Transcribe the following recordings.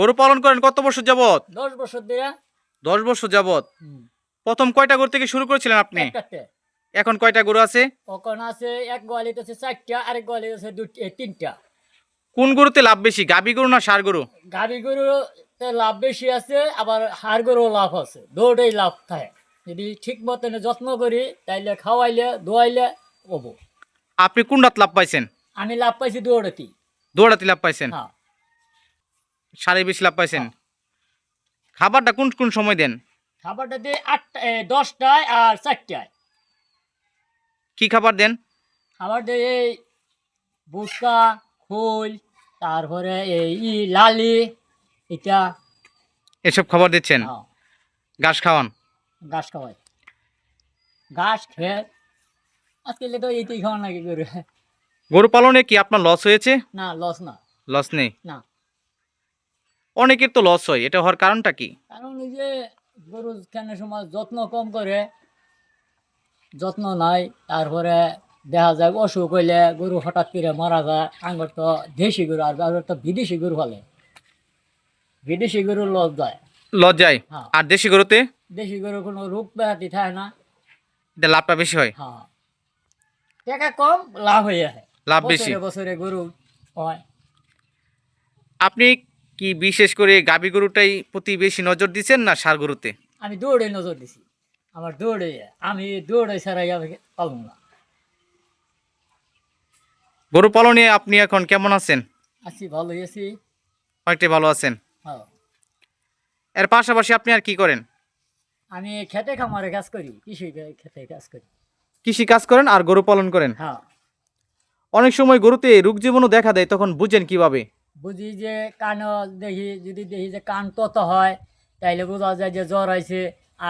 গরু পালন করেন কত বছর যাবত দশ বছর দশ বছর যাবত প্রথম কয়টা গরু থেকে শুরু করেছিলেন আপনি? এখন কয়টা গরু আছে? আছে এক গোয়ালিতে আছে চারটা আরেক গোয়ালিতে আছে তিনটা। কোন গরুতে লাভ বেশি গাবি গরু না সার গরু? গাভী গরুতে লাভ বেশি আছে আবার হাড় গরু লাভ আছে দৌড়েই লাভ থাকে। যদি ঠিক মতন যত্ন করি তাইলে খাওয়াইলে দোয়াইলে হব। আপনি কোন রাত লাভ পাইছেন? আমি লাভ পাইছি দৌড়াতি দৌড়াতে লাভ পাইছেন? হ্যাঁ। সারে বেশি লাভ পাইছেন। খাবারটা কোন কোন সময় দেন? খাবারটা দিয়ে আটটা দশটায় আর চারটায়। কি খাবার দেন? খাবার দিয়ে এই ভুট্টা খোল তারপরে এই লালি এটা। এসব খাবার দিচ্ছেন? হ্যাঁ, ঘাস খাওয়ান? ঘাস খাওয়াই। ঘাস খেয়ে আজকে তো এইটাই খাওয়া নাকি করে গরু পালনে কি আপনার লস হয়েছে? না লস না। লস নেই? না। অনেকের তো লস হয় এটা হওয়ার কারণটা কি? কারণ এই যে গরু কেন সময় যত্ন কম করে যত্ন নাই তারপরে দেখা যায় অসুখ হইলে গরু হঠাৎ করে মারা যায় আঙ্গর তো দেশি গরু আর আঙ্গর তো বিদেশি গরু ফলে বিদেশি গরু লস যায়। লজ্জায় হ্যাঁ। আর দেশি গরুতে? দেশি গরু কোনো রোগ ব্যাধি থাকে না। লাভটা বেশি হয়? হ্যাঁ। টাকা কম লাভ হয়ে যায়। লাভ বেশি। বছরে গরু হয়। আপনি কি বিশেষ করে গাবি গরুটাই প্রতি বেশি নজর দিচ্ছেন না সার গরুতে? আমি দৌড়ে নজর দিছি। আমার দৌড়ে আমি দৌড়ে ছাড়াই আমি পালব না। গরু পালনে আপনি এখন কেমন আছেন? আছি ভালো আছি। অনেকটাই ভালো আছেন। হ্যাঁ এর পাশাপাশি আপনি আর কি করেন? আমি খেতে খামারে কাজ করি কৃষি খেতে কাজ করি। কৃষি কাজ করেন আর গরু পালন করেন? হ্যাঁ। অনেক সময় গরুতে রোগ জীবাণু দেখা দেয় তখন বুঝেন কীভাবে? বুঝি যে কান দেখি যদি দেখি যে কান তত হয় তাইলে বোঝা যায় যে জ্বর হয়েছে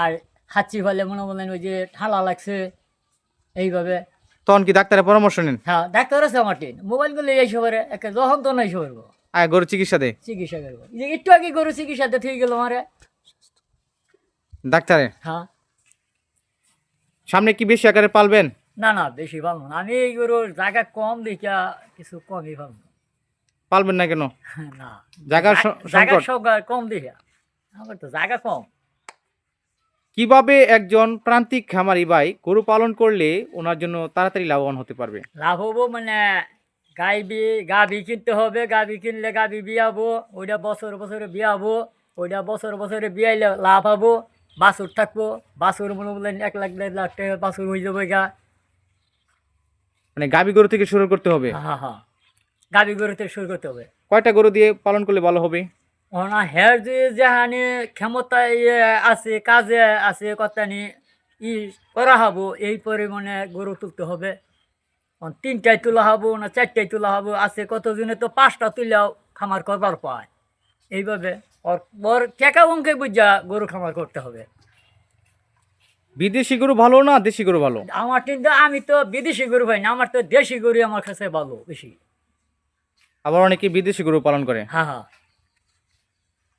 আর হাঁচি ফেলে মনে বলেন ওই যে ঠান্ডা লাগছে। এইভাবে। তখন কি ডাক্তারের পরামর্শ নেন? হ্যাঁ ডাক্তার আছে আমার টিন। মোবাইলগুলো এইসব করে একে যখন তো নাই করব আর গরু চিকিৎসা দেয় চিকিৎসা করব। যে একটু আগে গরু চিকিৎসাতে ঠিক গেল আমারে। ডাক্তারে? হ্যাঁ। সামনে কি বেশি আকারে পালবেন? না না বেশি পাবো না। আমি এই গরুর জায়গা কম দেখা কিছু কমই পাবো পালবেন না কেন? জায়গা সংকট। কম দেখা। আমার তো জায়গা কম। কীভাবে একজন প্রান্তিক খামারি ভাই গরু পালন করলে ওনার জন্য তাড়াতাড়ি লাভবান হতে পারবে? লাভ হব মানে গাই বি কিনতে হবে গাভি কিনলে গাভি বিয়াবো ওইটা বছর বছরে বিয়াবো ওইটা বছর বছরে বিয়াইলে লাভ হব বাছুর থাকব বাছুর মনে বললেন এক লাখ দেড় লাখ টাকা বাছুর হয়ে যাবে গা। মানে গাবি গরু থেকে শুরু করতে হবে? হ্যাঁ হ্যাঁ। গাভি গরুতে শুরু করতে হবে। কয়টা গরু দিয়ে পালন করলে ভালো হবে? ওনা হের যে যেহানি ক্ষমতা ইয়ে আছে কাজে আছে কতানি ই করা হব এই পরিমাণে গরু তুলতে হবে। অন তিনটায় তোলা হব না চারটায় তোলা হব আছে কতজনে তো পাঁচটা তুললেও খামার করবার পায়। এইভাবে ওর ওর টেকা অঙ্কে বুঝা গরু খামার করতে হবে। বিদেশি গরু ভালো না দেশি গরু ভালো? আমার কিন্তু আমি তো বিদেশি গরু পাই না আমার তো দেশি গরু আমার কাছে ভালো বেশি। আবার অনেকে বিদেশি গরু পালন করে। হ্যাঁ হ্যাঁ।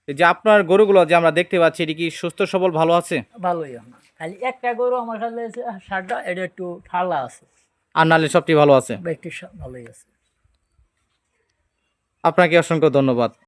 যে আপনার গরুগুলো যে আমরা দেখতে পাচ্ছি এটি কি সুস্থ সবল ভালো আছে? ভালোই খালি একটা গরু আমার কাছে আছে, সারটা এটা একটু ঠান্ডা আছে। আর নালে সবটি ভালো আছে? ভালোই আছে। আপনাকে অসংখ্য ধন্যবাদ।